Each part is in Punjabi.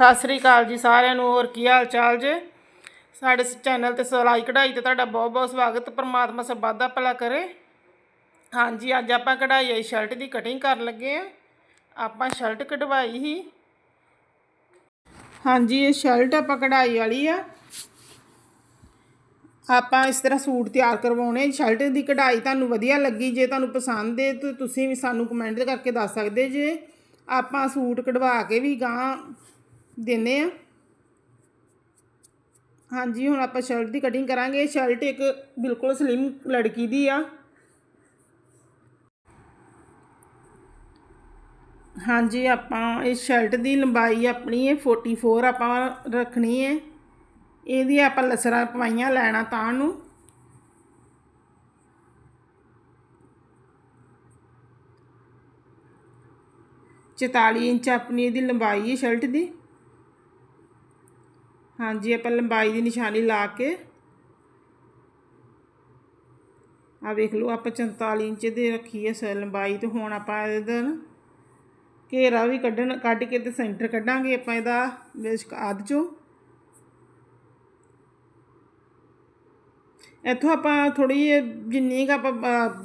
ਸਤਿ ਸ੍ਰੀ ਅਕਾਲ ਜੀ ਸਾਰਿਆਂ ਨੂੰ, ਹੋਰ ਕੀ ਹਾਲ ਚਾਲ ਜੇ? ਸਾਡੇ ਚੈਨਲ ਤੇ ਸਿਲਾਈ ਕਢਾਈ ਤੇ ਤੁਹਾਡਾ ਬਹੁਤ ਬਹੁਤ ਸਵਾਗਤ, ਪਰਮਾਤਮਾ ਸਭ ਵਾਧਾ ਭਲਾ ਕਰੇ। ਹਾਂਜੀ, ਅੱਜ ਆਪਾਂ ਕਢਾਈ ਵਾਲੀ ਸ਼ਰਟ ਦੀ ਕਟਿੰਗ ਕਰਨ ਲੱਗੇ ਆ। ਆਪਾਂ ਸ਼ਰਟ ਕਢਵਾਈ ਹੀ ਹਾਂਜੀ, ਇਹ ਸ਼ਰਟ ਆਪਾਂ ਕਢਾਈ ਵਾਲੀ ਆ। ਆਪਾਂ ਇਸ ਤਰ੍ਹਾਂ ਸੂਟ ਤਿਆਰ ਕਰਵਾਉਣੇ ਸ਼ਰਟ ਦੀ ਕਢਾਈ ਤੁਹਾਨੂੰ ਵਧੀਆ ਲੱਗੀ, ਜੇ ਤੁਹਾਨੂੰ ਪਸੰਦ ਹੈ ਤਾਂ ਤੁਸੀਂ ਵੀ ਸਾਨੂੰ ਕਮੈਂਟ ਕਰਕੇ ਦੱਸ ਸਕਦੇ ਜੇ। ਆਪਾਂ ਸੂਟ ਕਢਵਾ ਕੇ ਵੀ ਗਾਂ ਦਿੰਨੇ ਆ। ਹਾਂਜੀ, ਹੁਣ ਆਪਾਂ ਸ਼ਰਟ ਦੀ ਕਟਿੰਗ ਕਰਾਂਗੇ। ਸ਼ਰਟ ਇੱਕ ਬਿਲਕੁਲ ਸਲਿਮ ਲੜਕੀ ਦੀ ਆ। ਹਾਂਜੀ, ਆਪਾਂ ਇਸ ਸ਼ਰਟ ਦੀ ਲੰਬਾਈ ਆਪਣੀ ਹੈ 44 ਆਪਾਂ ਰੱਖਣੀ ਹੈ ਇਹਦੀ ਆਪਾਂ ਲਸਰਾਂ ਪਵਾਈਆਂ ਲੈਣਾ ਤਾਂ ਨੂੰ। ਚੁਤਾਲੀ ਇੰਚ ਆਪਣੀ ਇਹਦੀ ਲੰਬਾਈ ਹੈ ਸ਼ਰਟ ਦੀ। ਹਾਂਜੀ, ਆਪਾਂ ਲੰਬਾਈ ਦੀ ਨਿਸ਼ਾਨੀ ਲਾ ਕੇ ਆ ਵੇਖ ਲਓ, ਆਪਾਂ 44 ਇੰਚ ਦੇ ਰੱਖੀ ਹੈ ਸ ਲੰਬਾਈ ਤੇ ਹੁਣ ਆਪਾਂ ਇਹਦਾ ਘੇਰਾ ਵੀ ਕੱਢਣ, ਕੱਢ ਕੇ ਤੇ ਸੈਂਟਰ ਕੱਢਾਂਗੇ ਆਪਾਂ ਇਹਦਾ ਬੇਸ਼ਕ ਆਦ ਚੋਂ। ਇੱਥੋਂ ਆਪਾਂ ਥੋੜੀ ਜਿੰਨੀ ਕ ਆਪਾਂ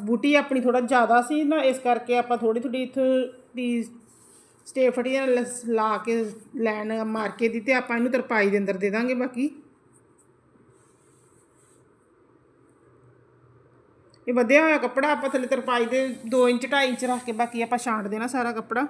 ਬੂਟੀ ਆਪਣੀ ਥੋੜਾ ਜ਼ਿਆਦਾ ਸੀ ਨਾ, ਇਸ ਕਰਕੇ ਆਪਾਂ ਥੋੜੀ ਥੋੜੀ ਇੱਥੋਂ ਦੀ ਸਟੇਫੜੀ ਨਾਲ ਲਾ ਕੇ ਲੈਣ ਮਾਰ ਕੇ ਦੀ ਤੇ ਆਪਾਂ ਇਹਨੂੰ ਤਰਪਾਈ ਦੇ ਅੰਦਰ ਦੇ ਦਾਂਗੇ ਬਾਕੀ। ਇਹ ਵਧਿਆ ਹੋਇਆ ਕੱਪੜਾ, ਆਪਾਂ ਥੱਲੇ ਤਰਪਾਈ ਦੇ 2 ਇੰਚ 2.5 ਇੰਚ ਰੱਖ ਕੇ ਬਾਕੀ ਆਪਾਂ ਛਾਂਟ ਦੇਣਾ ਸਾਰਾ ਕੱਪੜਾ।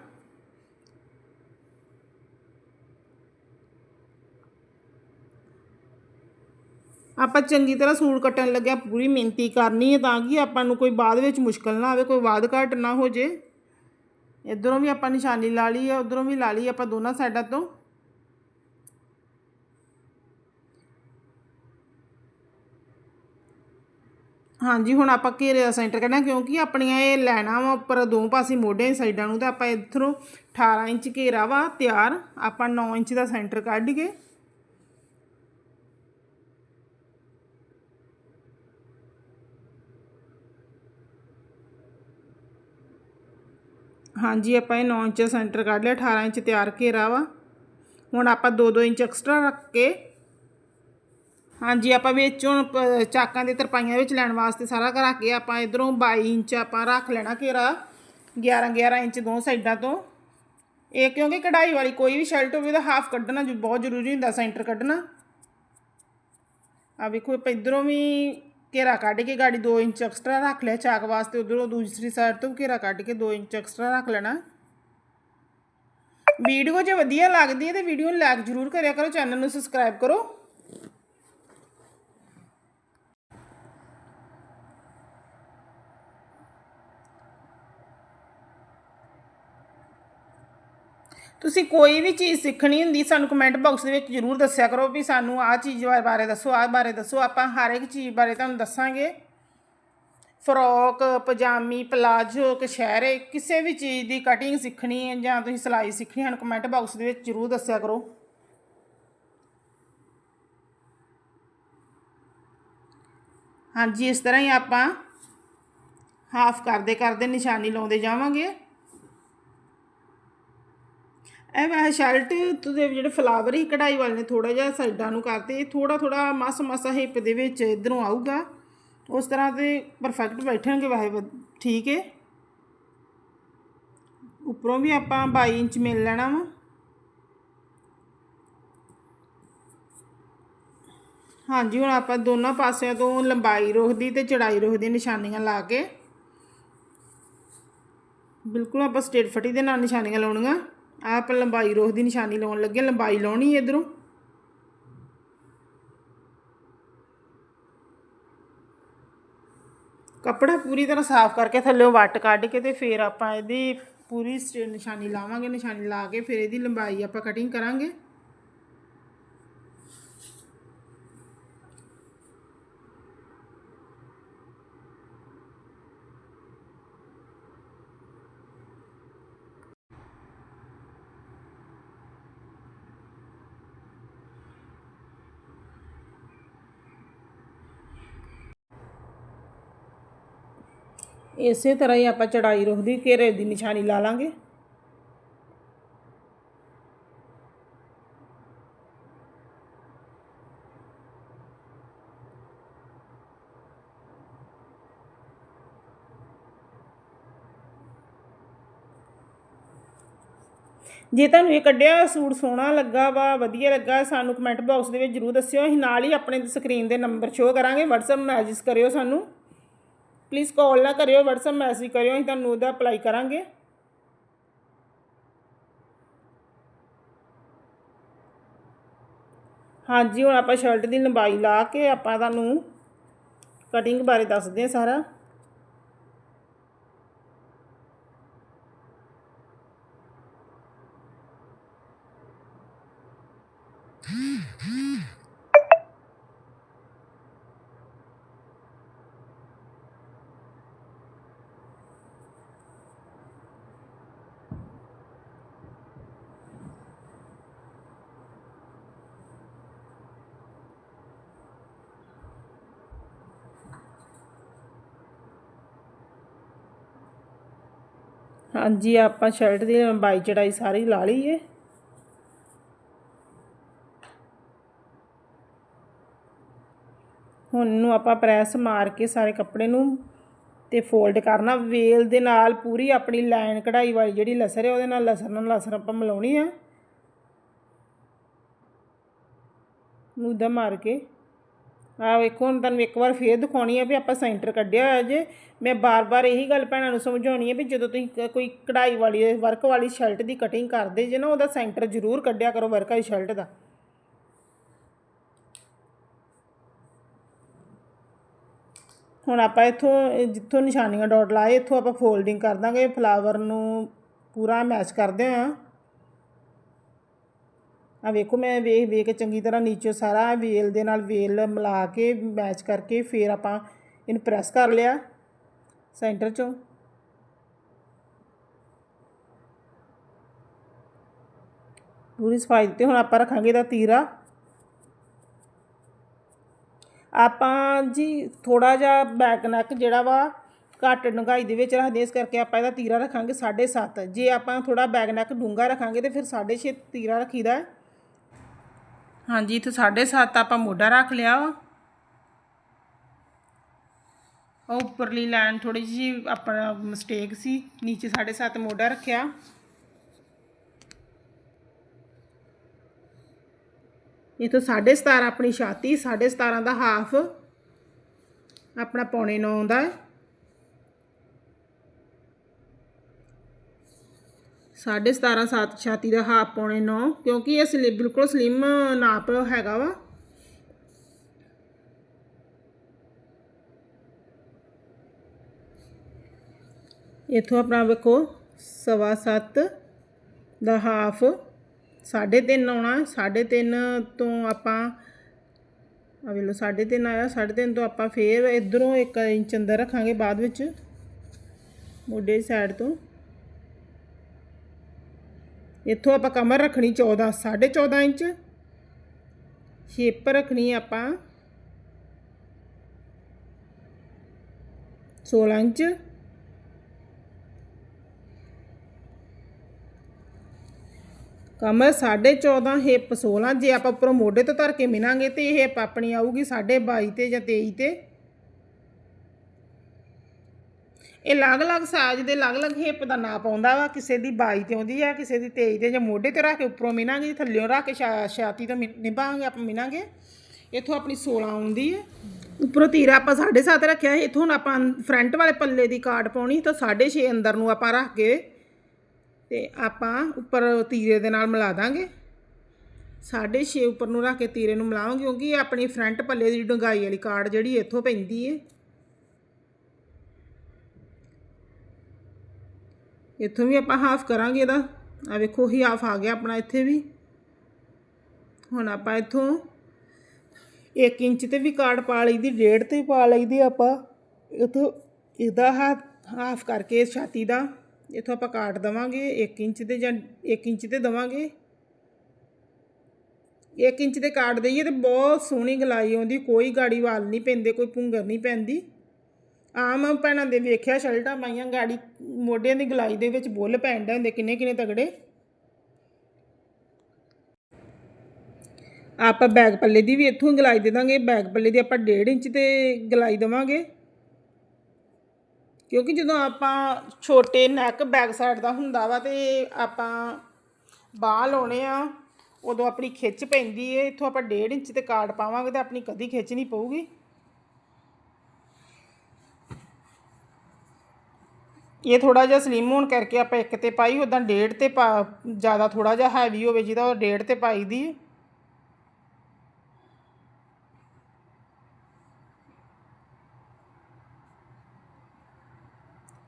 ਆਪਾਂ ਚੰਗੀ ਤਰ੍ਹਾਂ ਸੂਟ ਕੱਟਣ ਲੱਗਿਆ, ਪੂਰੀ ਮਿਹਨਤੀ ਕਰਨੀ ਹੈ ਤਾਂ ਕਿ ਆਪਾਂ ਨੂੰ ਕੋਈ ਬਾਅਦ ਵਿੱਚ ਮੁਸ਼ਕਲ ਨਾ ਆਵੇ, ਕੋਈ ਵਾਧ ਘਾਟ ਨਾ ਹੋ ਜੇ। ਇਧਰੋਂ ਵੀ ਆਪਾਂ ਨਿਸ਼ਾਨੀ ਲਾ ਲਈ ਹੈ ਉਧਰੋਂ ਵੀ ਲਾ ਲਈ ਆਪਾਂ ਦੋਨਾਂ ਸਾਈਡਾਂ ਤੋਂ। ਹਾਂਜੀ, ਹੁਣ ਆਪਾਂ ਘੇਰੇ ਦਾ ਸੈਂਟਰ ਕੱਢਣਾ, ਕਿਉਂਕਿ ਆਪਣੀਆਂ ਇਹ ਲੈਣਾ ਵਾ ਉੱਪਰ ਦੋ ਪਾਸੇ ਮੋਢੇ ਸਾਈਡਾਂ ਨੂੰ ਤਾਂ ਆਪਾਂ ਇੱਧਰੋਂ 18 ਇੰਚ ਘੇਰਾ ਵਾ ਤਿਆਰ, ਆਪਾਂ 9 ਇੰਚ ਦਾ ਸੈਂਟਰ ਕੱਢ ਕੇ ਹਾਂਜੀ, ਆਪਾਂ ਇਹ 9 ਇੰਚ ਸੈਂਟਰ ਕੱਢ ਲਿਆ 18 ਇੰਚ ਤਿਆਰ ਘੇਰਾ ਵਾ। ਹੁਣ ਆਪਾਂ 2-2 ਇੰਚ ਐਕਸਟਰਾ ਰੱਖ ਕੇ, ਹਾਂਜੀ, ਆਪਾਂ ਵਿੱਚ ਹੁਣ ਪ- ਚਾਕਾਂ ਦੇ ਤਰਪਾਈਆਂ ਵਿੱਚ ਲੈਣ ਵਾਸਤੇ ਸਾਰਾ ਕਰਾ ਕੇ ਆਪਾਂ ਇਧਰੋਂ 22 ਇੰਚ ਆਪਾਂ ਰੱਖ ਲੈਣਾ ਘੇਰਾ 11-11 ਇੰਚ ਦੋ ਸਾਈਡਾਂ ਤੋਂ। ਇਹ ਕਿਉਂਕਿ ਕਢਾਈ ਵਾਲੀ ਕੋਈ ਵੀ ਸ਼ਰਟ ਹੋਵੇ ਤਾਂ ਹਾਫ ਕੱਢਣਾ ਜੋ, ਬਹੁਤ ਜ਼ਰੂਰੀ ਹੁੰਦਾ ਸੈਂਟਰ ਕੱਢਣਾ। ਆ ਵੇਖੋ, ਆਪਾਂ ਇਧਰੋਂ ਵੀ ਘੇਰਾ ਕੱਢ ਕੇ ਗਾੜੀ 2 ਇੰਚ ਐਕਸਟਰਾ ਰੱਖ ਲਿਆ ਚਾਕ ਵਾਸਤੇ ਉਧਰੋਂ ਦੂਸਰੀ ਸਾਈਡ ਤੋਂ ਵੀ ਘੇਰਾ ਕੱਢ ਕੇ 2 ਇੰਚ ਐਕਸਟਰਾ ਰੱਖ ਲੈਣਾ ਵੀਡੀਓ ਜੇ ਵਧੀਆ ਲੱਗਦੀ ਹੈ ਤੇ ਵੀਡੀਓ ਨੂੰ ਲਾਈਕ ਜ਼ਰੂਰ ਕਰਿਆ ਕਰੋ ਚੈਨਲ ਨੂੰ ਸਬਸਕ੍ਰਾਈਬ ਕਰੋ ਤੁਸੀਂ ਕੋਈ ਵੀ ਚੀਜ਼ ਸਿੱਖਣੀ ਹੁੰਦੀ, ਸਾਨੂੰ ਕਮੈਂਟ ਬਾਕਸ ਦੇ ਵਿੱਚ ਜ਼ਰੂਰ ਦੱਸਿਆ ਕਰੋ ਵੀ ਸਾਨੂੰ ਆਹ ਚੀਜ਼ ਬਾ- ਬਾਰੇ ਦੱਸੋ, ਆਹ ਬਾਰੇ ਦੱਸੋ। ਆਪਾਂ ਹਰ ਇੱਕ ਚੀਜ਼ ਬਾਰੇ ਤੁਹਾਨੂੰ ਦੱਸਾਂਗੇ। ਫਰੋਕ, ਪਜਾਮੀ, ਪਲਾਜੋ ਕਸ਼ਹਿਰੇ ਕਿਸੇ ਵੀ ਚੀਜ਼ ਦੀ ਕਟਿੰਗ ਸਿੱਖਣੀ ਹੈ ਜਾਂ ਤੁਸੀਂ ਸਿਲਾਈ ਸਿੱਖਣੀ ਹੈ, ਸਾਨੂੰ ਕਮੈਂਟ ਬਾਕਸ ਦੇ ਵਿੱਚ ਜ਼ਰੂਰ ਦੱਸਿਆ ਕਰੋ। ਹਾਂਜੀ, ਇਸ ਤਰ੍ਹਾਂ ਹੀ ਆਪਾਂ ਹਾਫ ਕਰਦੇ ਕਰਦੇ ਨਿਸ਼ਾਨੀ ਲਾਉਂਦੇ ਜਾਵਾਂਗੇ। ਇਹ ਵੈਸੇ ਸ਼ਰਟ ਤੇ ਜਿਹੜੇ ਫਲਾਵਰ ਹੀ ਕਢਾਈ ਵਾਲੇ ਨੇ ਥੋੜਾ ਜਿਹਾ ਸਾਈਡਾਂ ਨੂੰ ਕਰਤੇ ਥੋੜਾ ਥੋੜਾ ਮਸ ਮਸਾ ਹਿੱਪ ਦੇ ਵਿੱਚ ਇਧਰੋਂ ਆਊਗਾ। ਉਸ ਤਰ੍ਹਾਂ ਤੇ ਪਰਫੈਕਟ ਬੈਠਣਗੇ ਵੈਸੇ ਠੀਕ ਹੈ ਉੱਪਰੋਂ ਵੀ ਆਪਾਂ 22 ਇੰਚ ਮਿਲ ਲੈਣਾ ਵਾ। ਹਾਂਜੀ, ਹੁਣ ਆਪਾਂ ਦੋਨਾਂ ਪਾਸਿਆਂ ਤੋਂ ਲੰਬਾਈ ਰੋਕਦੀ ਤੇ ਚੜਾਈ ਰੋਕਦੀ ਨਿਸ਼ਾਨੀਆਂ ਲਾ ਕੇ। ਬਿਲਕੁਲ ਆਪਾਂ ਸਟੇਟ ਫਟੀ ਦੇ ਨਾਲ ਨਿਸ਼ਾਨੀਆਂ ਲਾਉਣੀਆਂ। ਆਪਾਂ ਲੰਬਾਈ ਰੋਹ ਦੀ ਨਿਸ਼ਾਨੀ ਲਾਉਣ ਲੱਗੇ ਲੰਬਾਈ ਲਾਉਣੀ ਇਧਰੋਂ। ਕੱਪੜਾ ਪੂਰੀ ਤਰ੍ਹਾਂ ਸਾਫ਼ ਕਰਕੇ ਥੱਲੇੋਂ ਵੱਟ ਕੱਢ ਕੇ ਤੇ ਫਿਰ ਆਪਾਂ ਇਹਦੀ ਪੂਰੀ ਸਟੇ- ਨਿਸ਼ਾਨੀ ਲਾਵਾਂਗੇ, ਨਿਸ਼ਾਨੀ ਲਾ ਕੇ ਫਿਰ ਇਹਦੀ ਲੰਬਾਈ ਆਪਾਂ ਕਟਿੰਗ ਕਰਾਂਗੇ। ਇਸੇ ਤਰ੍ਹਾਂ ਹੀ ਆਪਾਂ ਚੜਾਈ ਰੋਹ ਦੀ ਘੇਰੇ ਦੀ ਨਿਸ਼ਾਨੀ ਲਾ ਲਾਂਗੇ। ਜੇ ਤੁਹਾਨੂੰ ਇਹ ਕੱਢਿਆ ਸੂਟ ਸੋਹਣਾ ਲੱਗਾ ਵਾ, ਵਧੀਆ ਲੱਗਾ, ਸਾਨੂੰ ਕਮੈਂਟ ਬਾਕਸ ਦੇ ਵਿੱਚ ਜਰੂਰ ਦੱਸਿਓ। ਅਸੀਂ ਨਾਲ ਹੀ ਆਪਣੇ ਸਕਰੀਨ ਦੇ ਨੰਬਰ ਸ਼ੋਅ ਕਰਾਂਗੇ। WhatsApp ਮੈਸੇਜ ਕਰਿਓ ਸਾਨੂੰ। ਪਲੀਜ਼ ਕਾਲ ਨਾ ਕਰਿਓ, WhatsApp ਮੈਸੇਜ ਕਰਿਓ, ਅਸੀਂ ਤੁਹਾਨੂੰ ਉਹਦਾ ਅਪਲਾਈ ਕਰਾਂਗੇ। ਹਾਂਜੀ, ਹੁਣ ਆਪਾਂ ਸ਼ਰਟ ਦੀ ਲੰਬਾਈ ਲਾ ਕੇ ਆਪਾਂ ਤੁਹਾਨੂੰ ਕਟਿੰਗ ਬਾਰੇ ਦੱਸਦੇ ਹਾਂ ਸਾਰਾ। ਹਾਂਜੀ, ਆਪਾਂ ਸ਼ਰਟ ਦੀ ਲੰਬਾਈ ਚੜਾਈ ਸਾਰੀ ਲਾ ਲਈਏ ਹੁਣ ਨੂੰ ਆਪਾਂ ਪ੍ਰੈਸ ਮਾਰ ਕੇ ਸਾਰੇ ਕੱਪੜੇ ਨੂੰ ਤੇ ਫੋਲਡ ਕਰਨਾ। ਵੇਲ ਦੇ ਨਾਲ ਪੂਰੀ ਆਪਣੀ ਲਾਈਨ ਕਢਾਈ ਵਾਲੀ ਜਿਹੜੀ ਲਸਰ ਹੈ ਉਹਦੇ ਨਾਲ ਲਸਰ ਨਾਲ ਲਸਰ ਆਪਾਂ ਮਿਲਾਉਣੀ ਆ। ਮੁੱਦਾ ਮਾਰ ਕੇ। ਆ ਵੇਖੋ, ਹੁਣ ਤੁਹਾਨੂੰ ਇੱਕ ਵਾਰ ਫੇਰ ਦਿਖਾਉਣੀ ਆ ਵੀ ਆਪਾਂ ਸੈਂਟਰ ਕੱਢਿਆ ਹੋਇਆ ਜੇ। ਮੈਂ ਬਾਰ-ਬਾਰ ਇਹੀ ਗੱਲ ਭੈਣਾਂ ਨੂੰ ਸਮਝਾਉਣੀ ਹੈ ਵੀ ਜਦੋਂ ਤੁਸੀਂ ਕ- ਕੋਈ ਕਢਾਈ ਵਾਲੀ ਵਰਕ ਵਾਲੀ ਸ਼ਰਟ ਦੀ ਕਟਿੰਗ ਕਰਦੇ ਜੇ ਨਾ, ਉਹਦਾ ਸੈਂਟਰ ਜ਼ਰੂਰ ਕੱਢਿਆ ਕਰੋ ਵਰਕ ਵਾਲੀ ਸ਼ਰਟ ਦਾ। ਹੁਣ ਆਪਾਂ ਇੱਥੋਂ, ਜਿੱਥੋਂ ਨਿਸ਼ਾਨੀਆਂ ਡਾਟ ਲਾਏ, ਇੱਥੋਂ ਆਪਾਂ ਫੋਲਡਿੰਗ ਕਰ ਦਾਂਗੇ ਫਲਾਵਰ ਨੂੰ ਪੂਰਾ ਮੈਚ ਕਰਦੇ ਹਾਂ ਆ ਵੇਖੋ ਮੈਂ ਵੇਖ ਵੇਖ ਕੇ ਚੰਗੀ ਤਰ੍ਹਾਂ ਨੀਚੇ ਸਾਰਾ ਵੇਲ ਦੇ ਨਾਲ ਵੇਲ ਮਿਲਾ ਕੇ ਮੈਚ ਕਰਕੇ ਫਿਰ ਆਪਾਂ ਇਹਨੂੰ ਪ੍ਰੈਸ ਕਰ ਲਿਆ ਸੈਂਟਰ ਚੋਂ। ਪੂਰੀ ਸਫ਼ਾਈ ਦਿੱਤੀ ਹੁਣ ਆਪਾਂ ਰੱਖਾਂਗੇ ਇਹਦਾ ਤੀਰਾ। ਆਪਾਂ ਜੀ ਥੋੜਾ ਜਿਹਾ ਬੈਕ ਨੈਕ ਜਿਹੜਾ ਵਾ ਘੱਟ ਡੂੰਘਾਈ ਦੇ ਵਿੱਚ ਰੱਖਦੇ ਇਸ ਕਰਕੇ ਆਪਾਂ ਇਹਦਾ ਤੀਰਾ ਰੱਖਾਂਗੇ 7.5 ਜੇ ਆਪਾਂ ਥੋੜਾ ਬੈਕ ਨੈਕ ਡੂੰਘਾ ਰੱਖਾਂਗੇ ਤੇ ਫਿਰ 6.5 ਤੀਰਾ ਰੱਖੀਦਾ। ਹੈ। ਹਾਂਜੀ, ਇੱਥੇ 7.5 ਆਪਾਂ ਮੋਢਾ ਰੱਖ ਲਿਆ ਵਾ। ਉਹ ਉੱਪਰਲੀ ਲਾਈਨ ਥੋੜੀ ਜਿਹੀ ਆਪਣਾ ਮਿਸਟੇਕ ਸੀ, ਨੀਚੇ 7.5 ਮੋਢਾ ਰੱਖਿਆ। ਇਥੋਂ 17.5 ਆਪਣੀ ਛਾਤੀ 17.5 ਦਾ ਹਾਫ ਆਪਣਾ ਪੌਣੇ 9 ਦਾ। ਹੈ ਸਾਢੇ 17 ਸੱਤ ਛਾਤੀ ਦਾ ਹਾਫ ਪੌਣੇ 9 ਕਿਉਂਕਿ ਇਹ ਸਲਿ, ਬਿਲਕੁਲ ਸਲਿਮ ਨਾਪ ਹੈਗਾ ਵਾ। ਇਥੋਂ ਆਪਣਾ ਵੇਖੋ, ਸਵਾ ਸੱਤ ਦਾ ਹਾਫ, ਸਾਢੇ ਤਿੰਨ ਆਉਣਾ, ਸਾਢੇ ਤਿੰਨ ਤੋਂ ਆਪਾਂ ਆ ਵੇਖ ਲਓ, ਸਾਢੇ ਤਿੰਨ ਆਇਆ, ਸਾਢੇ ਤਿੰਨ ਤੋਂ ਆਪਾਂ ਫੇਰ ਇਧਰੋਂ 1 ਇੰਚ ਅੰਦਰ ਰੱਖਾਂਗੇ ਬਾਅਦ ਵਿੱਚ, ਮੋਢੇ ਸਾਈਡ ਤੋਂ। ਇੱਥੋਂ ਆਪਾਂ ਕਮਰ ਰੱਖਣੀ 14 14.5 ਇੰਚ। ਸ਼ੇਪ ਰੱਖਣੀ ਆਪਾਂ। 16 ਇੰਚ। ਕਮਰ 14.5 ਹਿੱਪ 16 ਜੇ ਆਪਾਂ ਉੱਪਰੋਂ ਮੋਢੇ ਤੋਂ ਧਰ ਕੇ ਮਿਨਾਂਗੇ ਤੇ ਇਹ ਹਿੱਪ ਆਪਣੀ ਆਊਗੀ 22.5 ਤੇ ਜਾਂ 23 ਤੇ। ਇਹ ਅਲੱਗ-ਅਲੱਗ ਸਾਈਜ਼ ਦੇ ਅਲੱਗ-ਅਲੱਗ ਹਿੱਪ ਦਾ ਨਾਪ ਆਉਂਦਾ ਵਾ, ਕਿਸੇ ਦੀ 22 ਤੇ ਆਉਂਦੀ ਆ, ਕਿਸੇ ਦੀ 23 ਤੇ ਜਾਂ ਮੋਢੇ ਤੇ ਰੱਖ ਕੇ ਉੱਪਰੋਂ ਮਿਨਾਂਗੇ ਥੱਲਿਓਂ ਰੱਖ ਕੇ ਛਾਤੀ ਤੋਂ ਮਿ- ਆਪਾਂ ਮਿਨਾਂਗੇ ਇੱਥੋਂ ਆਪਣੀ 16 ਆਉਂਦੀ ਹੈ ਉੱਪਰੋਂ ਤੀਰਾ ਆਪਾਂ 7.5 ਰੱਖਿਆ ਸੀ, ਇੱਥੋਂ ਹੁਣ ਆਪਾਂ ਫਰੰਟ ਵਾਲੇ ਪੱਲੇ ਦੀ ਕਾਟ ਪਾਉਣੀ, ਤਾਂ 6.5 ਅੰਦਰ ਨੂੰ ਆਪਾਂ ਰੱਖ ਕੇ ਤੇ ਆਪਾਂ ਉੱਪਰ ਤੀਰੇ ਦੇ ਨਾਲ ਮਿਲਾ ਦਾਂਗੇ। 6.5 ਉੱਪਰ ਨੂੰ ਰੱਖ ਕੇ ਤੀਰੇ ਨੂੰ ਮਿਲਾਵਾਂਗੇ, ਕਿਉਂਕਿ ਆਪਣੀ ਫਰੰਟ ਪੱਲੇ ਦੀ ਡੁੰਗਾਈ ਵਾਲੀ ਕਾਟ ਜਿਹੜੀ ਇੱਥੋਂ ਪੈਂਦੀ ਹੈ ਇੱਥੋਂ ਵੀ ਆਪਾਂ ਹਾਫ ਕਰਾਂਗੇ ਇਹਦਾ। ਆ ਵੇਖੋ ਹੀ ਹਾਫ ਆ ਗਿਆ ਆਪਣਾ ਇੱਥੇ ਵੀ। ਹੁਣ ਆਪਾਂ ਇੱਥੋਂ 1 ਇੰਚ ਤੇ ਵੀ ਕਾਰਡ ਪਾ ਲਈਦੀ ਡੇਢ ਤੇ ਪਾ ਲਈਦੀ ਆਪਾਂ। ਇੱਥੋਂ ਇਹਦਾ ਹਾਫ ਕਰਕੇ ਛਾਤੀ ਦਾ, ਇੱਥੋਂ ਆਪਾਂ ਕਾਟ ਦਵਾਂਗੇ 1 ਇੰਚ ਤੇ ਜਾਂ 1 ਇੰਚ ਤੇ ਦਵਾਂਗੇ। 1 ਇੰਚ ਦੇ ਕਾਟ ਦਈਏ ਤੇ ਬਹੁਤ ਸੋਹਣੀ ਗਲਾਈ ਆਉਂਦੀ, ਕੋਈ ਗਾੜੀ ਵਾਲ ਨਹੀਂ ਪੈਂਦੇ, ਕੋਈ ਪੁੰਗਰ ਨਹੀਂ ਪੈਂਦੀ। ਆਮ ਭੈਣਾਂ ਦੇ ਵੇਖਿਆ ਸ਼ਰਟਾਂ ਪਾਈਆਂ, ਗਾੜੀ ਮੋਢਿਆਂ ਦੀ ਗਲਾਈ ਦੇ ਵਿੱਚ ਬੁੱਲ ਪੈਂਦੇ ਹੁੰਦੇ, ਕਿੰਨੇ ਕਿੰਨੇ ਤਗੜੇ। ਆਪਾਂ ਬੈਗ ਪੱਲੇ ਦੀ ਵੀ ਇੱਥੋਂ ਗਲਾਈ ਦੇ ਦਾਂਗੇ, ਬੈਗ ਪੱਲੇ ਦੀ ਆਪਾਂ 1.5 ਇੰਚ ਤੇ ਗਲਾਈ ਦੇਵਾਂਗੇ। ਕਿਉਂਕਿ ਜਦੋਂ ਆਪਾਂ ਛੋਟੇ ਨੈਕ ਬੈਕ ਸਾਈਡ ਦਾ ਹੁੰਦਾ ਵਾ ਤੇ ਆਪਾਂ ਬਾਹ ਲਾਉਣੇ ਆ, ਉਦੋਂ ਆਪਣੀ ਖਿੱਚ ਪੈਂਦੀ ਏ, ਇੱਥੋਂ ਆਪਾਂ 1.5 ਇੰਚ ਤੇ ਕਾਰਡ ਪਾਵਾਂਗੇ ਤੇ ਆਪਣੀ ਕਦੀ ਖਿੱਚ ਨਹੀਂ ਪਊਗੀ। ਇਹ ਥੋੜਾ ਜਿਹਾ ਸਲਿਮ ਹੋਣ ਕਰਕੇ ਆਪਾਂ ਇੱਕ ਤੇ ਪਾਈ ਉਦਾਂ ਡੇਢ ਤੇ ਪਾ, ਜ਼ਿਆਦਾ ਥੋੜਾ ਜਿਹਾ ਹੈਵੀ ਹੋਵੇ ਜਿਹਦਾ ਉਹ ਡੇਢ ਤੇ ਪਾਈ ਦੀ ਏ।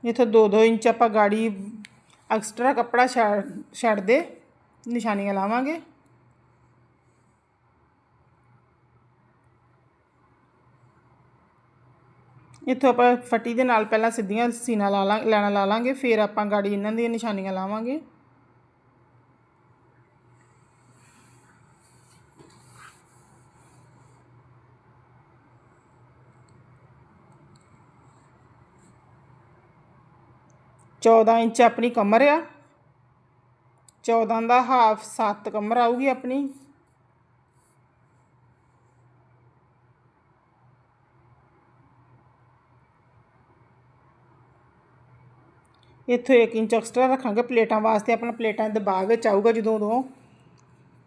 ਇੱਥੋਂ 2-2 ਇੰਚ ਆਪਾਂ ਗਾੜੀ ਐਕਸਟਰਾ ਕੱਪੜਾ ਛੱਡ ਛੱਡ ਦੇ, ਨਿਸ਼ਾਨੀਆਂ ਲਾਵਾਂਗੇ ਇੱਥੋਂ ਆਪਾਂ ਫਟੀ ਦੇ ਨਾਲ ਪਹਿਲਾਂ ਸਿੱਧੀਆਂ ਸੀਨਾ ਲਾ ਲਾਂ, ਲੈਣਾ ਲਾ ਲਾਂਗੇ, ਫਿਰ ਆਪਾਂ ਗਾੜੀ ਇਹਨਾਂ ਦੀਆਂ ਨਿਸ਼ਾਨੀਆਂ ਲਾਵਾਂਗੇ। ਚੌਦਾਂ ਇੰਚ ਆਪਣੀ ਕਮਰ ਆ। ਚੌਦਾਂ ਦਾ ਹਾਫ ਸੱਤ ਕਮਰ ਆਊਗੀ ਆਪਣੀ। ਇੱਥੋਂ 1 ਇੰਚ ਐਕਸਟਰਾ ਰੱਖਾਂਗੇ ਪਲੇਟਾਂ ਵਾਸਤੇ, ਆਪਣਾ ਪਲੇਟਾਂ ਦੇ ਬਾਅਦ ਵਿੱਚ ਆਊਗਾ ਜਦੋਂ ਉਦੋਂ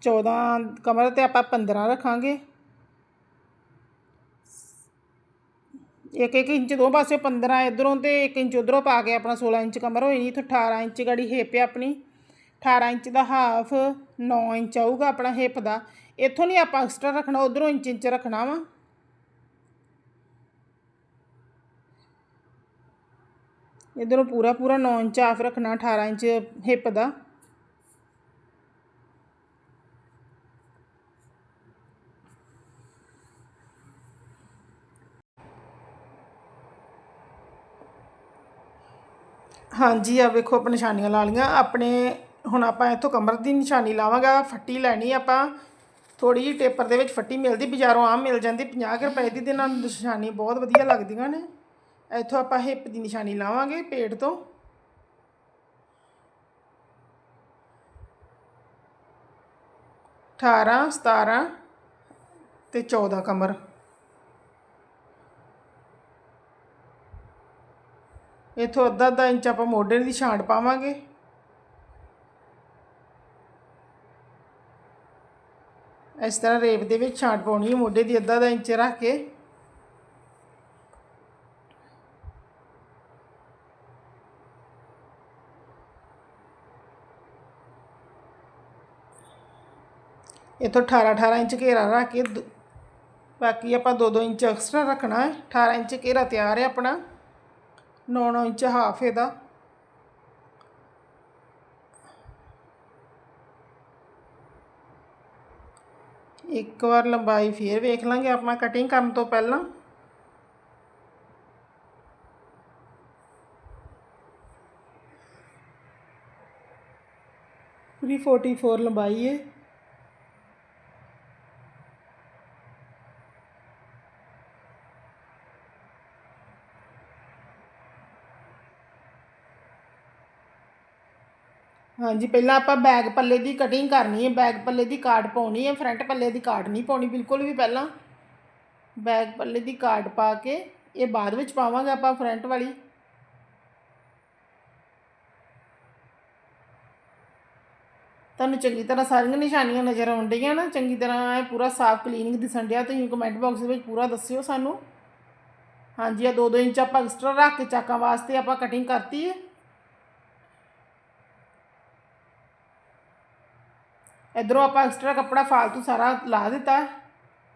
14 ਕਮਰ ਤੇ ਆਪਾਂ 15 ਰੱਖਾਂਗੇ। ਇੱਕ ਇੱਕ ਇੰਚ ਦੋ ਪਾਸੇ 15 ਇਧਰੋਂ ਤੇ 1 ਇੰਚ ਉਧਰੋਂ ਪਾ ਕੇ ਆਪਣਾ 16 ਇੰਚ ਕਮਰ ਹੋਈ ਨਹੀਂ ਇੱਥੋਂ 18 ਇੰਚ ਗੜੀ ਹਿੱਪ ਹੈ ਆਪਣੀ। 18 ਇੰਚ ਦਾ ਹਾਫ 9 ਇੰਚ ਆਊਗਾ ਆਪਣਾ ਹਿੱਪ ਦਾ। ਇੱਥੋਂ ਨਹੀਂ ਆਪਾਂ ਐਕਸਟਰਾ ਰੱਖਣਾ, ਉਧਰੋਂ ਇੰਚ ਇੰਚ ਰੱਖਣਾ ਵਾ। ਇਧਰੋਂ ਪੂਰਾ ਪੂਰਾ 9 ਇੰਚ ਆਫ ਰੱਖਣਾ 18 ਇੰਚ ਹਿੱਪ ਦਾ। ਹਾਂਜੀ ਆ ਵੇਖੋ ਆਪਾਂ ਨਿਸ਼ਾਨੀਆਂ ਲਾ ਲੀਆਂ ਆਪਣੇ ਹੁਣ ਆਪਾਂ ਇੱਥੋਂ ਕਮਰ ਦੀ ਨਿਸ਼ਾਨੀ ਲਾਵਾਂਗਾ ਫੱਟੀ ਲੈਣੀ ਆਪਾਂ। ਥੋੜੀ ਜਿਹੀ ਟੇਪਰ ਦੇ ਵਿੱਚ ਫੱਟੀ ਮਿਲਦੀ, ਬਾਜ਼ਾਰੋਂ ਆਮ ਮਿਲ ਜਾਂਦੀ। 50 ਕੁ ਰੁਪਏ ਦੀ ਦੇ ਨਾਲ ਨਿਸ਼ਾਨੀ ਬਹੁਤ ਵਧੀਆ ਲੱਗਦੀਆਂ ਨੇ। ਇੱਥੋਂ ਆਪਾਂ ਹਿੱਪ ਦੀ ਨਿਸ਼ਾਨੀ ਲਾਵਾਂਗੇ ਪੇਟ ਤੋਂ। ਅਠਾਰਾਂ, ਸਤਾਰਾਂ ਤੇ 14 ਕਮਰ। ਇਥੋਂ ਅੱਧਾ ਅੱਧਾ ਇੰਚ ਆਪਾਂ ਮੋਢੇ ਦੀ ਛਾਂਟ ਪਾਵਾਂਗੇ। ਇਸ ਤਰ੍ਹਾਂ ਰੇਪ ਦੇ ਵਿੱਚ ਛਾਂਟ ਪਾਉਣੀ ਹੈ, ਮੋਢੇ ਦੀ ਅੱਧਾ ਅੱਧਾ ਇੰਚ ਰੱਖ ਕੇ। ਇਥੋਂ 18 18 ਇੰਚ ਘੇਰਾ ਰੱਖ ਕੇ ਦ- ਬਾਕੀ ਆਪਾਂ 2-2 ਇੰਚ ਐਕਸਟਰਾ ਰੱਖਣਾ ਹੈ। 18 ਇੰਚ ਘੇਰਾ ਤਿਆਰ ਹੈ ਆਪਣਾ। 9-9 ਇੰਚ ਹਾਫ ਇਹਦਾ। ਇੱਕ ਵਾਰ ਲੰਬਾਈ ਫੇਰ ਵੇਖ ਲਾਂਗੇ ਆਪਾਂ ਕਟਿੰਗ ਕਰਨ ਤੋਂ ਪਹਿਲਾਂ। ਪੂਰੀ 44 ਲੰਬਾਈ ਹੈ। ਹਾਂਜੀ, ਪਹਿਲਾਂ ਆਪਾਂ ਬੈਗ ਪੱਲੇ ਦੀ ਕਟਿੰਗ ਕਰਨੀ ਹੈ, ਬੈਗ ਪੱਲੇ ਦੀ ਕਾਰਡ ਪਾਉਣੀ ਹੈ ਫਰੰਟ ਪੱਲੇ ਦੀ ਕਾਰਡ ਨਹੀਂ ਪਾਉਣੀ, ਬਿਲਕੁਲ ਵੀ ਪਹਿਲਾਂ ਬੈਗ ਪੱਲੇ ਦੀ ਕਾਰਡ ਪਾ ਕੇ ਇਹ ਬਾਅਦ ਵਿੱਚ ਪਾਵਾਂਗੇ ਆਪਾਂ ਫਰੰਟ ਵਾਲੀ। ਤੁਹਾਨੂੰ ਚੰਗੀ ਤਰ੍ਹਾਂ ਸਾਰੀਆਂ ਨਿਸ਼ਾਨੀਆਂ ਨਜ਼ਰ ਆਉਣ ਡਈਆਂ ਨਾ, ਚੰਗੀ ਤਰ੍ਹਾਂ ਇਹ ਪੂਰਾ ਸਾਫ਼ ਕਲੀਨਿੰਗ ਦਿਸਣ ਡਿਆ, ਤੁਸੀਂ ਕਮੈਂਟ ਬਾਕਸ ਦੇ ਵਿੱਚ ਪੂਰਾ ਦੱਸਿਓ ਸਾਨੂੰ। ਹਾਂਜੀ ਆ 2-2 ਇੰਚ ਆਪਾਂ ਐਕਸਟਰਾ ਰੱਖ ਕੇ ਚਾਕਾਂ ਵਾਸਤੇ ਆਪਾਂ ਕਟਿੰਗ ਕਰਤੀ ਹੈ। ਇਧਰੋਂ ਆਪਾਂ ਐਕਸਟਰਾ ਕੱਪੜਾ ਫਾਲਤੂ ਸਾਰਾ ਲਾ ਦਿੱਤਾ।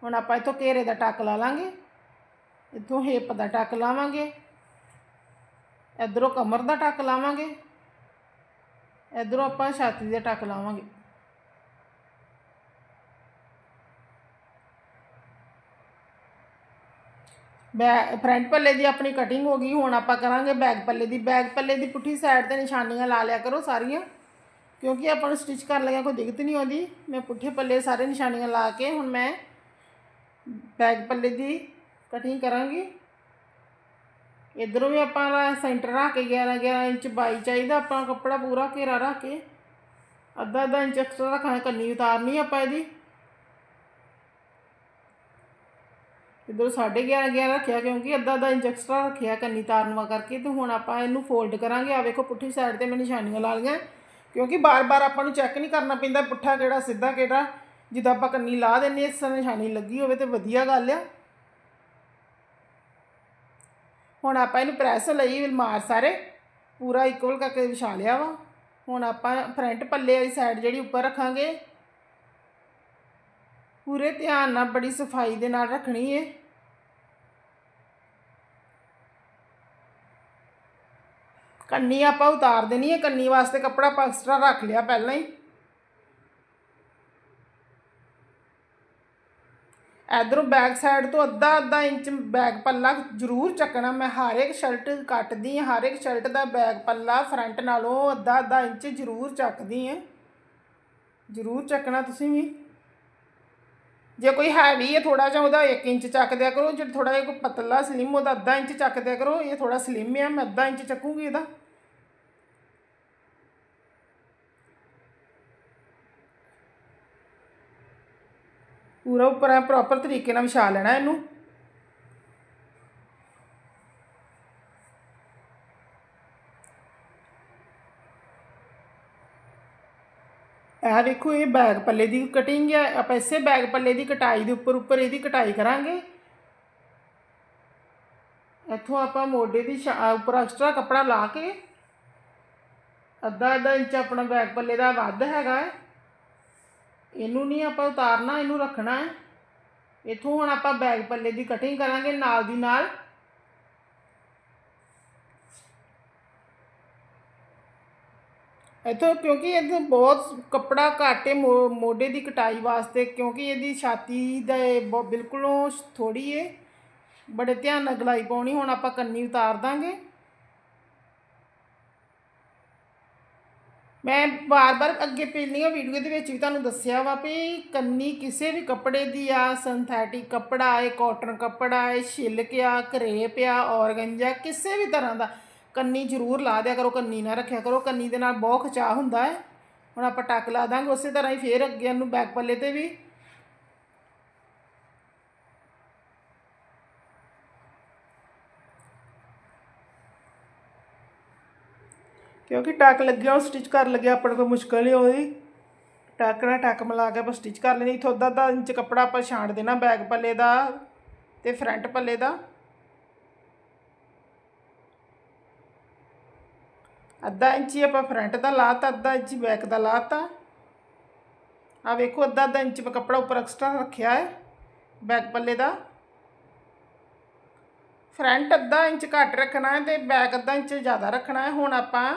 ਹੁਣ ਆਪਾਂ ਇੱਥੋਂ ਘੇਰੇ ਦਾ ਟੱਕ ਲਾ ਲਾਂਗੇ। ਇੱਥੋਂ ਹੇਪ ਦਾ ਟੱਕ ਲਾਵਾਂਗੇ। ਇਧਰੋਂ ਕਮਰ ਦਾ ਟੱਕ ਲਾਵਾਂਗੇ। ਇਧਰੋਂ ਆਪਾਂ ਛਾਤੀ ਦਾ ਟੱਕ ਲਾਵਾਂਗੇ। ਬੈਕ ਫਰੰਟ ਪੱਲੇ ਦੀ ਆਪਣੀ ਕਟਿੰਗ ਹੋ ਗਈ। ਹੁਣ ਆਪਾਂ ਕਰਾਂਗੇ ਬੈਕ ਪੱਲੇ ਦੀ। ਬੈਕ ਪੱਲੇ ਦੀ ਪੁੱਠੀ ਸਾਈਡ ਤੇ ਨਿਸ਼ਾਨੀਆਂ ਲਾ ਲਿਆ ਕਰੋ ਸਾਰੀਆਂ। ਕਿਉਂਕਿ ਆਪਾਂ ਨੂੰ ਸਟਿਚ ਕਰਨ ਲੱਗਿਆ ਕੋਈ ਦਿੱਕਤ ਨਹੀਂ ਆਉਂਦੀ। ਮੈਂ ਪੁੱਠੇ ਪੱਲੇ ਸਾਰੇ ਨਿਸ਼ਾਨੀਆਂ ਲਾ ਕੇ ਹੁਣ ਮੈਂ ਬੈਕ ਪੱਲੇ ਦੀ ਕਟਿੰਗ ਕਰਾਂਗੀ। ਇਧਰੋਂ ਵੀ ਆਪਾਂ ਸੈਂਟਰ ਰੱਖ ਕੇ 11 11 ਇੰਚ ਬਾਈ ਚਾਹੀਦਾ, ਆਪਾਂ ਕੱਪੜਾ ਪੂਰਾ ਘੇਰਾ ਰੱਖ ਕੇ। ਅੱਧਾ ਅੱਧਾ ਇੰਚ ਐਕਸਟਰਾ ਰੱਖਾਂ ਕੰਨੀ ਉਤਾਰਨੀ ਆਪਾਂ ਇਹਦੀ। ਇਧਰ 11.5 11 ਰੱਖਿਆ, ਕਿਉਂਕਿ ਅੱਧਾ ਅੱਧਾ ਇੰਚ ਐਕਸਟਰਾ ਰੱਖਿਆ ਕੰਨੀ ਤਾਰਨਵਾ ਕਰਕੇ, ਤੇ ਹੁਣ ਆਪਾਂ ਇਹਨੂੰ ਫੋਲਡ ਕਰਾਂਗੇ। ਆ ਵੇਖੋ ਪੁੱਠੀ ਸਾਈਡ ਤੇ ਮੈਂ ਨਿਸ਼ਾਨੀਆਂ ਲਾ ਲਈਆਂ। ਕਿਉਂਕਿ ਬਾਰ-ਬਾਰ ਆਪਾਂ ਨੂੰ ਚੈੱਕ ਨਹੀਂ ਕਰਨਾ ਪੈਂਦਾ ਪੁੱਠਾ ਕਿਹੜਾ, ਸਿੱਧਾ ਕਿਹੜਾ। ਜਿੱਦਾਂ ਆਪਾਂ ਕੰਨੀ ਲਾ ਦਿੰਨੇ ਇਸ ਤਰ੍ਹਾਂ ਨਿਸ਼ਾਨੀ ਲੱਗੀ ਹੋਵੇ ਤੇ ਵਧੀਆ ਗੱਲ ਆ। ਹੁਣ ਆਪਾਂ ਇਹਨੂੰ ਪ੍ਰੈਸ ਲਈ ਮਾਰ ਸਾਰੇ। ਪੂਰਾ ਇਕੁਅਲ ਕਰਕੇ ਵਿਛਾ ਲਿਆ ਵਾ। ਹੁਣ ਆਪਾਂ ਫਰੰਟ ਪੱਲੇ ਵਾਲੀ ਸਾਈਡ ਜਿਹੜੀ ਉੱਪਰ ਰੱਖਾਂਗੇ। ਪੂਰੇ ਧਿਆਨ ਨਾਲ ਬੜੀ ਸਫ਼ਾਈ ਦੇ ਨਾਲ ਰੱਖਣੀ ਏ। ਕੰਨੀ ਆਪਾਂ ਉਤਾਰ ਦੇਣੀ ਹੈ ਕੰਨੀ ਵਾਸਤੇ ਕੱਪੜਾ ਆਪਾਂ ਐਕਸਟਰਾ ਰੱਖ ਲਿਆ ਪਹਿਲਾਂ ਹੀ। ਇਧਰੋਂ ਬੈਕ ਸਾਈਡ ਤੋਂ ਅੱਧਾ ਅੱਧਾ ਇੰਚ ਬੈਕ ਪੱਲਾ ਜ਼ਰੂਰ ਚੱਕਣਾ, ਮੈਂ ਹਰ ਇੱਕ ਸ਼ਰਟ ਕੱਟਦੀ ਹਾਂ ਹਰ ਇੱਕ ਸ਼ਰਟ ਦਾ ਬੈਕ ਪੱਲਾ ਫਰੰਟ ਨਾਲੋਂ ਅੱਧਾ ਅੱਧਾ ਇੰਚ ਜ਼ਰੂਰ ਚੱਕਦੀ ਹਾਂ ਜ਼ਰੂਰ ਚੱਕਣਾ ਤੁਸੀਂ ਵੀ। ਜੇ ਕੋਈ ਹੈਵੀ ਹੈ ਥੋੜਾ ਜਿਹਾ ਉਹਦਾ 1 ਇੰਚ ਚੱਕ ਦਿਆ ਕਰੋ, ਜੇ ਥੋੜਾ ਜਿਹਾ ਕੋਈ ਪਤਲਾ ਸਲਿਮ ਉਹਦਾ ਅੱਧਾ ਇੰਚ ਚੱਕ ਦਿਆ ਕਰੋ, ਇਹ ਥੋੜਾ ਸਲਿਮ ਹੈ ਮੈਂ ਅੱਧਾ ਇੰਚ ਚੱਕੂਗੀ ਇਹਦਾ। ਪੂਰਾ ਉੱਪਰ ਪ੍ਰੋਪਰ ਤਰੀਕੇ ਨਾਲ ਵਿਛਾ ਲੈਣਾ ਇਹਨੂੰ। ਇਹ ਦੇਖੋ ਇਹ ਬੈਗ ਪੱਲੇ ਦੀ ਕਟਿੰਗ ਹੈ ਆਪਾਂ ਇਸੇ ਬੈਗ ਪੱਲੇ ਦੀ ਕਟਾਈ ਦੇ ਉੱਪਰ ਉੱਪਰ ਇਹਦੀ ਕਟਾਈ ਕਰਾਂਗੇ। ਇੱਥੋਂ ਆਪਾਂ ਮੋਢੇ ਦੀ ਸ਼ਾ- ਉੱਪਰ ਐਕਸਟਰਾ ਕੱਪੜਾ ਲਾ ਕੇ ਅੱਧਾ ਅੱਧਾ ਇੰਚ ਆਪਣਾ ਬੈਗ ਪੱਲੇ ਦਾ ਵੱਧ ਹੈਗਾ ਇਹਨੂੰ ਨਹੀਂ ਆਪਾਂ ਉਤਾਰਨਾ, ਇਹਨੂੰ ਰੱਖਣਾ ਹੈ। ਇਥੋਂ ਹੁਣ ਆਪਾਂ ਬੈਗ ਪੱਲੇ ਦੀ ਕਟਿੰਗ ਕਰਾਂਗੇ ਨਾਲ ਦੀ ਨਾਲ। ਇੱਥੋਂ ਕਿਉਂਕਿ ਇੱਥੇ ਬਹੁਤ ਕੱਪੜਾ ਘਾਟੇ ਮੋਢੇ ਦੀ ਕਟਾਈ ਵਾਸਤੇ, ਕਿਉਂਕਿ ਇਹਦੀ ਛਾਤੀ ਦਾ ਬਿਲਕੁਲੋਂ ਥੋੜੀ ਏ। ਬੜੇ ਧਿਆਨ ਨਾਲ ਗਲਾਈ ਪਾਉਣੀ, ਹੁਣ ਆਪਾਂ ਕੰਨੀ ਉਤਾਰ ਦਾਂਗੇ। ਮੈਂ ਬਾਰ-ਬਾਰ ਅੱਗੇ ਪਹਿਲੀਆਂ ਵੀਡੀਓ ਦੇ ਵਿੱਚ ਵੀ ਤੁਹਾਨੂੰ ਦੱਸਿਆ ਵਾ ਵੀ ਕੰਨੀ ਕਿਸੇ ਵੀ ਕੱਪੜੇ ਦੀ ਆ ਸਿੰਥੈਟਿਕ ਕੱਪੜਾ ਏ ਕਾਟਨ ਕੱਪੜਾ ਹੈ ਛਿਲਕ ਆ, ਕਰੇਪ ਆ, ਔਰਗੰਜਾ, ਕਿਸੇ ਵੀ ਤਰ੍ਹਾਂ ਦਾ। ਕੰਨੀ ਜ਼ਰੂਰ ਲਾ ਦਿਆ ਕਰੋ, ਕੰਨੀ ਨਾ ਰੱਖਿਆ ਕਰੋ। ਕੰਨੀ ਦੇ ਨਾਲ ਬਹੁਤ ਖਚਾ ਹੁੰਦਾ ਹੈ। ਹੁਣ ਆਪਾਂ ਟੱਕ ਲਾ ਦਾਂਗੇ, ਉਸੇ ਤਰ੍ਹਾਂ ਹੀ ਫੇਰ ਅੱਗੇ ਨੂੰ ਬੈਕ ਪੱਲੇ ਤੇ ਵੀ। ਕਿਉਂਕਿ ਟੱਕ ਲੱਗਿਆ, ਉਹ ਸਟਿਚ ਕਰ ਲੱਗਿਆ, ਆਪਣੇ ਕੋਲ ਮੁਸ਼ਕਲ ਨਹੀਂ ਹੋਈ। ਟੱਕ ਨਾਲ ਟੱਕ ਮਿਲਾ ਕੇ ਆਪਾਂ ਸਟਿਚ ਕਰ ਲੈਣੀ ਇਥੋਂ ਅੱਧਾ ਅੱਧਾ ਇੰਚ ਕੱਪੜਾ ਆਪਾਂ ਛਾਂਟ ਦੇਣਾ ਬੈਕ ਪੱਲੇ ਦਾ ਤੇ ਫਰੰਟ ਪੱਲੇ ਦਾ। ਅੱਧਾ ਇੰਚੀ ਆਪਾਂ ਫਰੰਟ ਦਾ ਲਾਤਾ, ਅੱਧਾ ਇੰਚੀ ਬੈਕ ਦਾ ਲਾਤਾ। ਆ ਵੇਖੋ, ਅੱਧਾ ਅੱਧਾ ਇੰਚ ਕੱਪੜਾ ਉੱਪਰ ਐਕਸਟਰਾ ਰੱਖਿਆ ਹੈ ਬੈਕ ਪੱਲੇ ਦਾ। ਫਰੰਟ ਅੱਧਾ ਇੰਚ ਘੱਟ ਰੱਖਣਾ ਹੈ ਤੇ ਬੈਕ ਅੱਧਾ ਇੰਚ ਜ਼ਿਆਦਾ ਰੱਖਣਾ ਹੈ। ਹੁਣ ਆਪਾਂ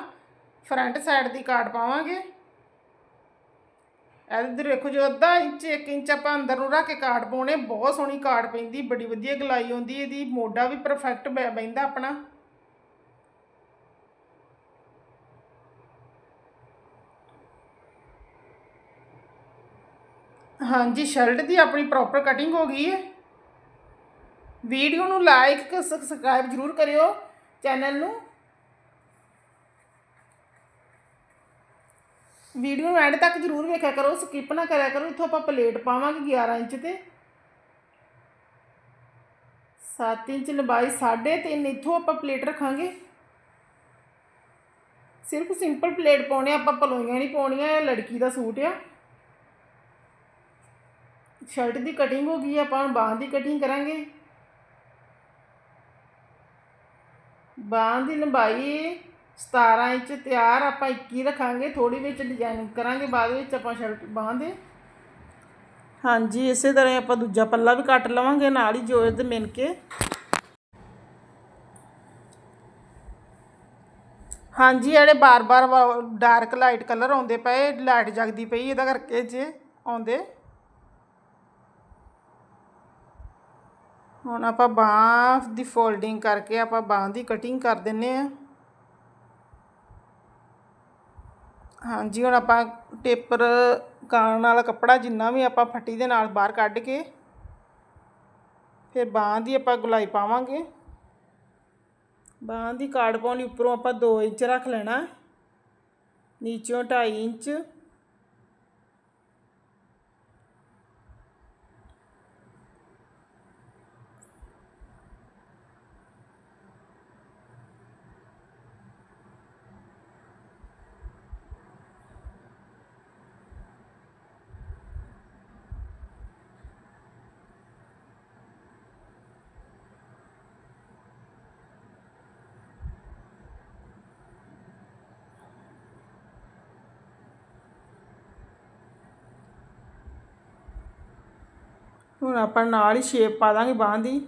ਫਰੰਟ ਸਾਈਡ ਦੀ ਕਾਟ ਪਾਵਾਂਗੇ। ਇਧਰ ਵੇਖੋ, ਜੋ ਅੱਧਾ ਇੰਚ 1 ਇੰਚ ਆਪਾਂ ਅੰਦਰ ਨੂੰ ਰੱਖ ਕੇ ਕਾਟ ਪਾਉਣੇ, ਬਹੁਤ ਸੋਹਣੀ ਕਾਟ ਪੈਂਦੀ, ਬੜੀ ਵਧੀਆ ਗਲਾਈ ਆਉਂਦੀ, ਇਹਦੀ ਮੋਢਾ ਵੀ ਪਰਫੈਕਟ ਬੈਂਦਾ ਆਪਣਾ। ਹਾਂਜੀ ਸ਼ਰਟ ਦੀ ਆਪਣੀ ਪ੍ਰੋਪਰ ਕਟਿੰਗ ਹੋ ਗਈ ਹੈ। ਵੀਡੀਓ ਨੂੰ ਲਾਈਕ ਸਬਸਕ੍ਰਾਈਬ ਜ਼ਰੂਰ ਕਰਿਓ ਚੈਨਲ ਨੂੰ। ਵੀਡੀਓ ਨੂੰ ਐਂਡ ਤੱਕ ਜ਼ਰੂਰ ਵੇਖਿਆ ਕਰੋ ਸਕਿਪ ਨਾ ਕਰਿਆ ਕਰੋ, ਇੱਥੋਂ ਆਪਾਂ ਪਲੇਟ ਪਾਵਾਂਗੇ 11 ਇੰਚ ਤੇ। 7 ਇੰਚ ਲੰਬਾਈ 3.5 ਇੱਥੋਂ ਆਪਾਂ ਪਲੇਟ ਰੱਖਾਂਗੇ। ਸਿਰਫ ਸਿੰਪਲ ਪਲੇਟ ਪਾਉਣੇ ਆਪਾਂ ਪਲੋਈਆਂ ਨਹੀਂ ਪਾਉਣੀਆਂ, ਇਹ ਲੜਕੀ ਦਾ ਸੂਟ ਆ। ਸ਼ਰਟ ਦੀ ਕਟਿੰਗ ਹੋ ਗਈ, ਆਪਾਂ ਹੁਣ ਬਾਹਾਂ ਦੀ ਕਟਿੰਗ ਕਰਾਂਗੇ। ਬਾਹਾਂ ਦੀ ਲੰਬਾਈ 17 ਇੰਚ ਤਿਆਰ ਆਪਾਂ 21 ਰੱਖਾਂਗੇ ਥੋੜੀ ਵਿੱਚ ਡਿਜ਼ਾਈਨ ਕਰਾਂਗੇ, ਬਾਅਦ ਵਿੱਚ ਆਪਾਂ ਸ਼ਰਟ ਬਾਹਾਂ ਦੇ। ਹਾਂਜੀ, ਇਸੇ ਤਰ੍ਹਾਂ ਆਪਾਂ ਦੂਜਾ ਪੱਲਾ ਵੀ ਕੱਟ ਲਵਾਂਗੇ, ਨਾਲ ਹੀ ਜੋੜ ਦੇ ਮਿਲ ਕੇ। ਹਾਂਜੀ ਜਿਹੜੇ ਬਾਰ-ਬਾਰ ਡਾਰਕ ਲਾਈਟ ਕਲਰ ਆਉਂਦੇ ਪਏ ਲਾਈਟ ਜਗਦੀ ਪਈ, ਇਹਦਾ ਕਰਕੇ ਜੇ ਆਉਂਦੇ। ਹੁਣ ਆਪਾਂ ਬਾਹ ਦੀ ਫੋਲਡਿੰਗ ਕਰਕੇ ਆਪਾਂ ਬਾਹ ਦੀ ਕਟਿੰਗ ਕਰ ਦਿੰਨੇ ਆ। ਹਾਂਜੀ, ਹੁਣ ਆਪਾਂ ਟੇਪਰ ਕਾਣ ਵਾਲਾ ਕੱਪੜਾ ਜਿੰਨਾ ਵੀ ਆਪਾਂ ਫੱਟੀ ਦੇ ਨਾਲ ਬਾਹਰ ਕੱਢ ਕੇ ਫਿਰ ਬਾਹ ਦੀ ਆਪਾਂ ਗੁਲਾਈ ਪਾਵਾਂਗੇ। ਬਾਹ ਦੀ ਕਾੜ ਪਾਉਣ ਲਈ ਉੱਪਰੋਂ ਆਪਾਂ 2 ਇੰਚ ਰੱਖ ਲੈਣਾ, ਨੀਚੋਂ 2.5 ਇੰਚ। ਆਪਾਂ ਨਾਲ ਹੀ ਸ਼ੇਪ ਪਾ ਦਾਂਗੇ ਬਾਂਹ ਦੀ।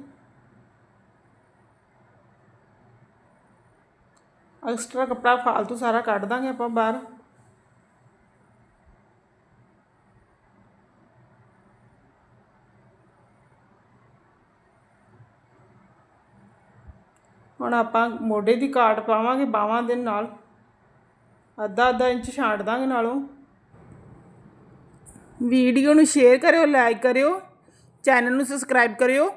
ਐਕਸਟਰਾ ਕੱਪੜਾ ਫਾਲਤੂ ਸਾਰਾ ਕੱਢ ਦਾਂਗੇ ਆਪਾਂ ਬਾਹਰ। ਹੁਣ ਆਪਾਂ ਮੋਢੇ ਦੀ ਕਾਟ ਪਾਵਾਂਗੇ ਬਾਹਾਂ ਦੇ ਨਾਲ। ਅੱਧਾ ਅੱਧਾ ਇੰਚ ਛਾਂਟ ਦਾਂਗੇ ਨਾਲੋਂ। ਵੀਡੀਓ ਨੂੰ ਸ਼ੇਅਰ ਕਰਿਓ ਲਾਈਕ ਕਰਿਓ। ਚੈਨਲ ਨੂੰ ਸਬਸਕ੍ਰਾਈਬ ਕਰਿਓ।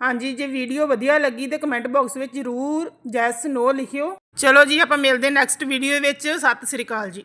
ਹਾਂਜੀ, ਜੇ ਵੀਡੀਓ ਵਧੀਆ ਲੱਗੀ ਤੇ ਕਮੈਂਟ ਬਾਕਸ ਵਿੱਚ ਜ਼ਰੂਰ ਜੈਸ ਨੋ ਲਿਖਿਓ। ਚਲੋ ਜੀ, ਆਪਾਂ ਮਿਲਦੇ ਨੈਕਸਟ ਵੀਡੀਓ ਵਿੱਚ। ਸਤਿ ਸ੍ਰੀ ਅਕਾਲ ਜੀ।